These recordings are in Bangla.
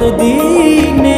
কতদিন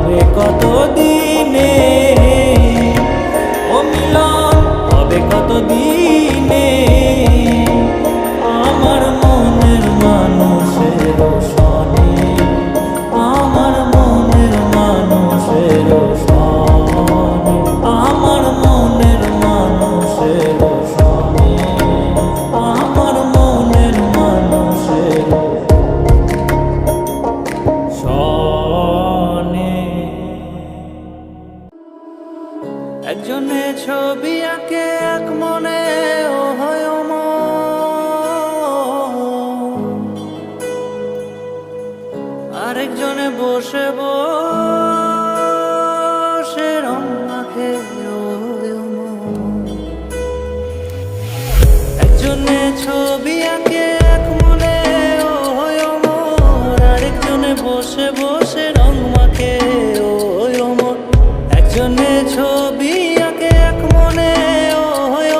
হবে কতদিন? বসে বসে রঙাকে একজনে ছবি আঁকে, এক মনে ও আরেকজনে বসে বসে রং মাকে ও অমর। একজনে ছবি আঁকে, এক মনে ও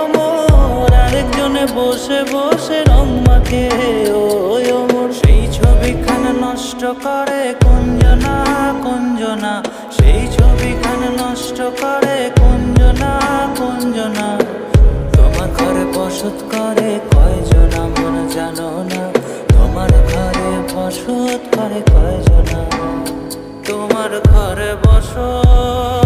অমর। আরেকজনে বসে বসে রং মাকে ও অমর। সেই ছবিখানে নষ্ট করে সেইখানে নষ্ট করে কুঞ্জনা কুঞ্জনা। তোমার ঘরে বসত করে কয়জন, মন জানো না। তোমার ঘরে বসত করে কয়জন। তোমার ঘরে বসত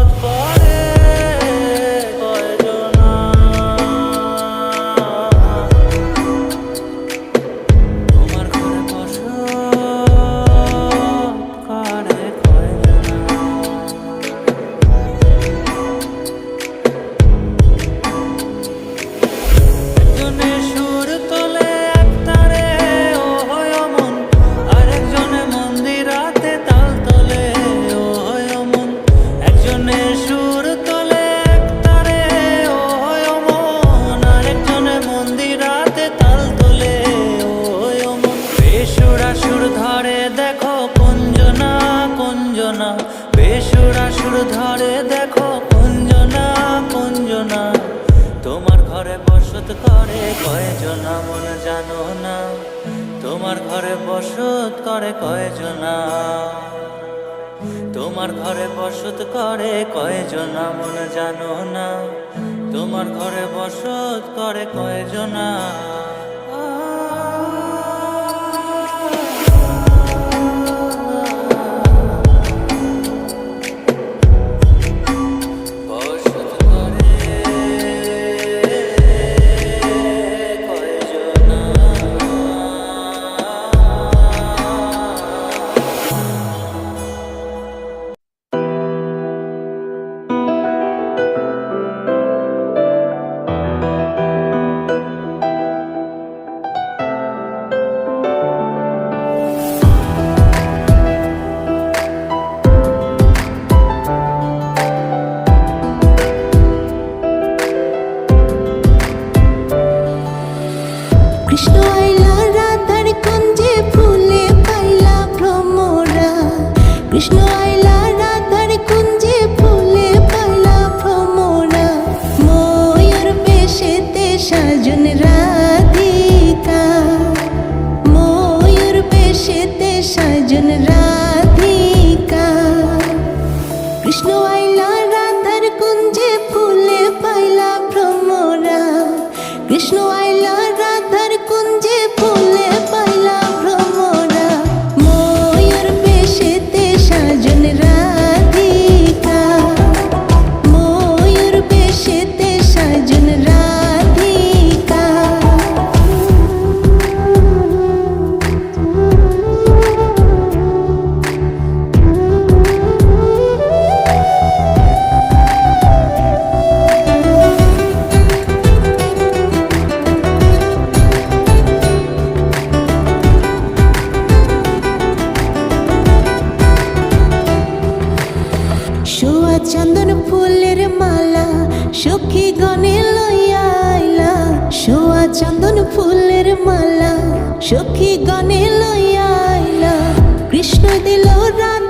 কেমন জানো না তোমার ঘরে বসত করে কয়জনা। I know I চন্দন ফুলের মালা, সখী গনে লইয়া আইলা। সোয়া চন্দন ফুলের মালা, সখী গনে লইয়া আইলা। কৃষ্ণ দিল রান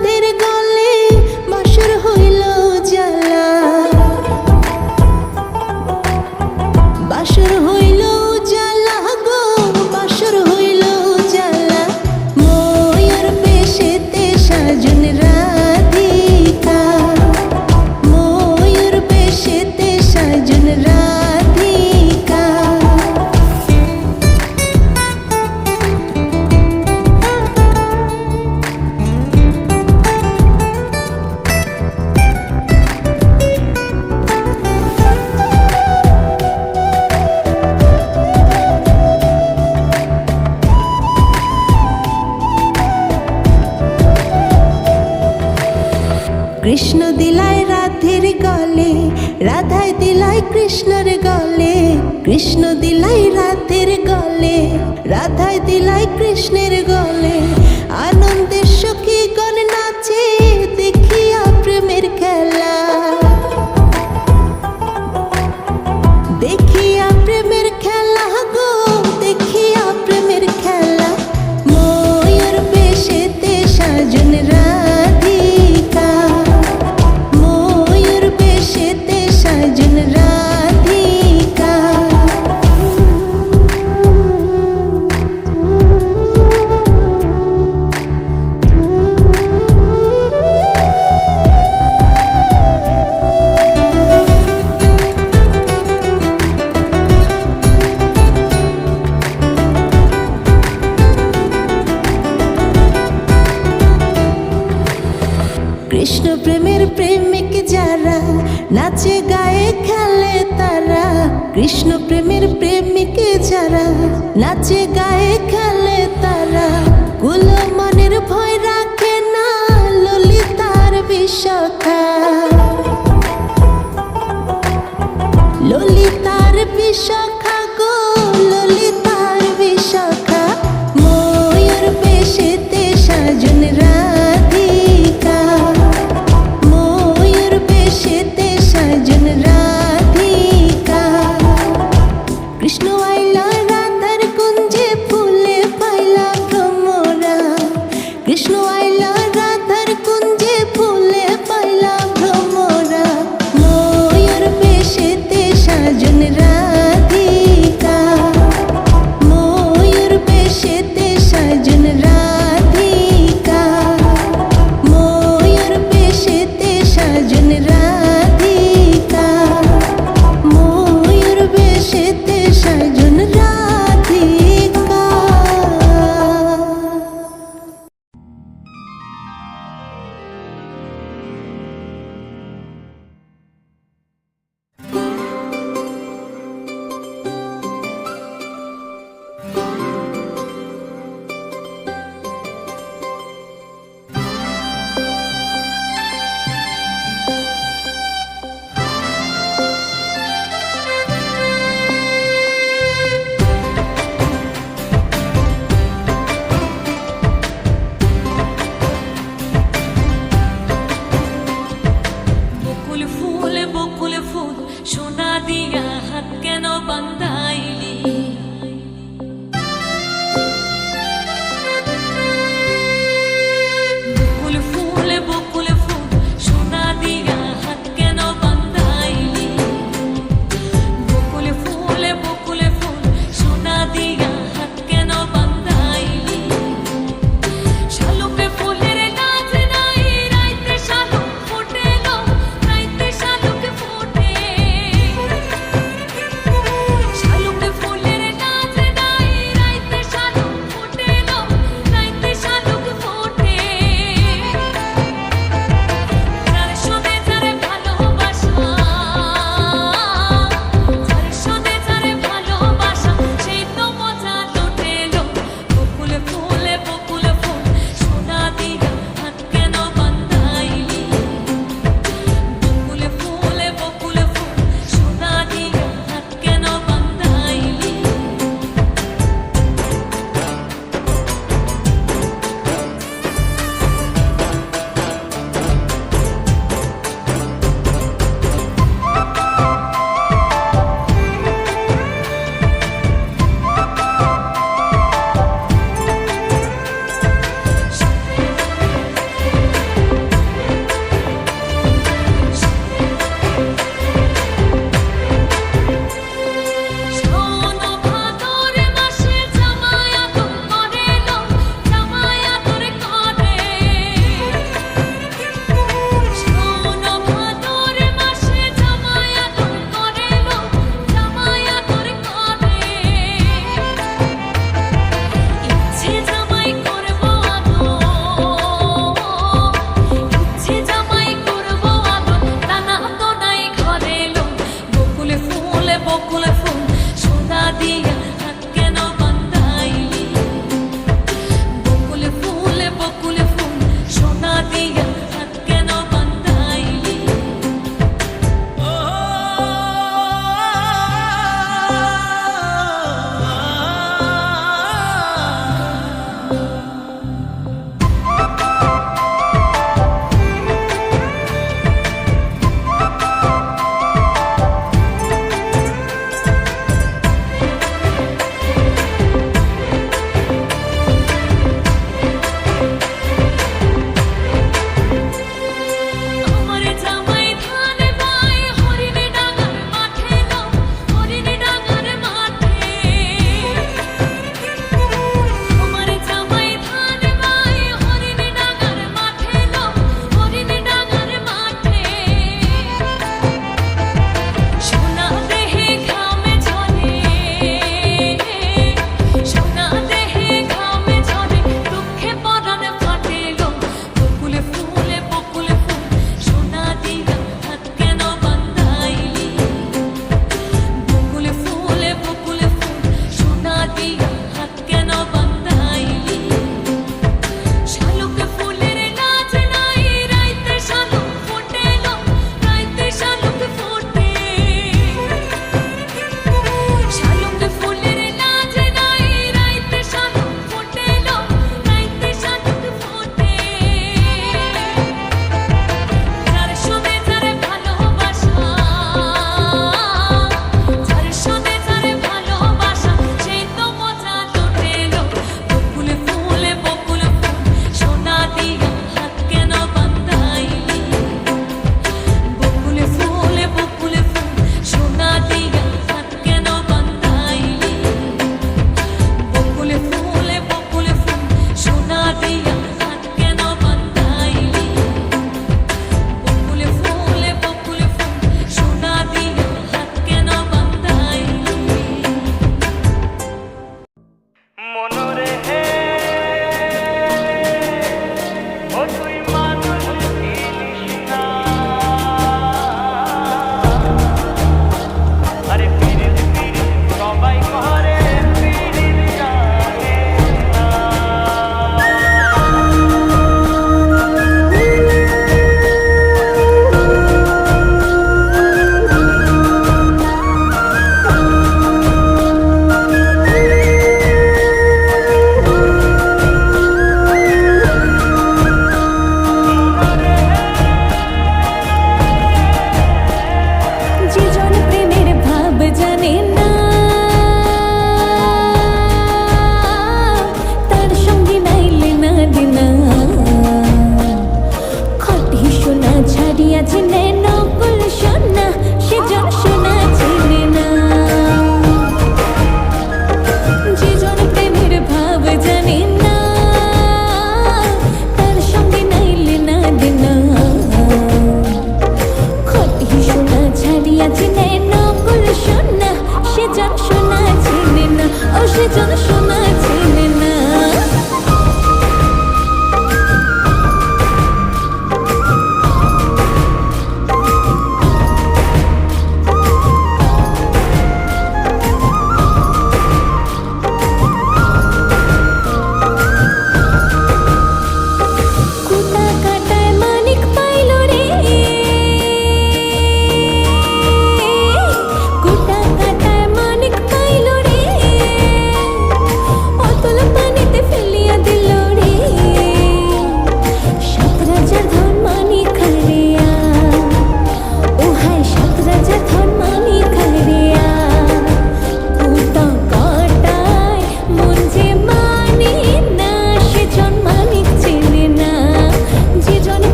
নাচে গায়ে খেলে তারা কৃষ্ণ প্রেমের প্রেমিকে যারা। নাচে গায়ে খেলে তারা কুলমন দিয়া হাত কেন বান্দা?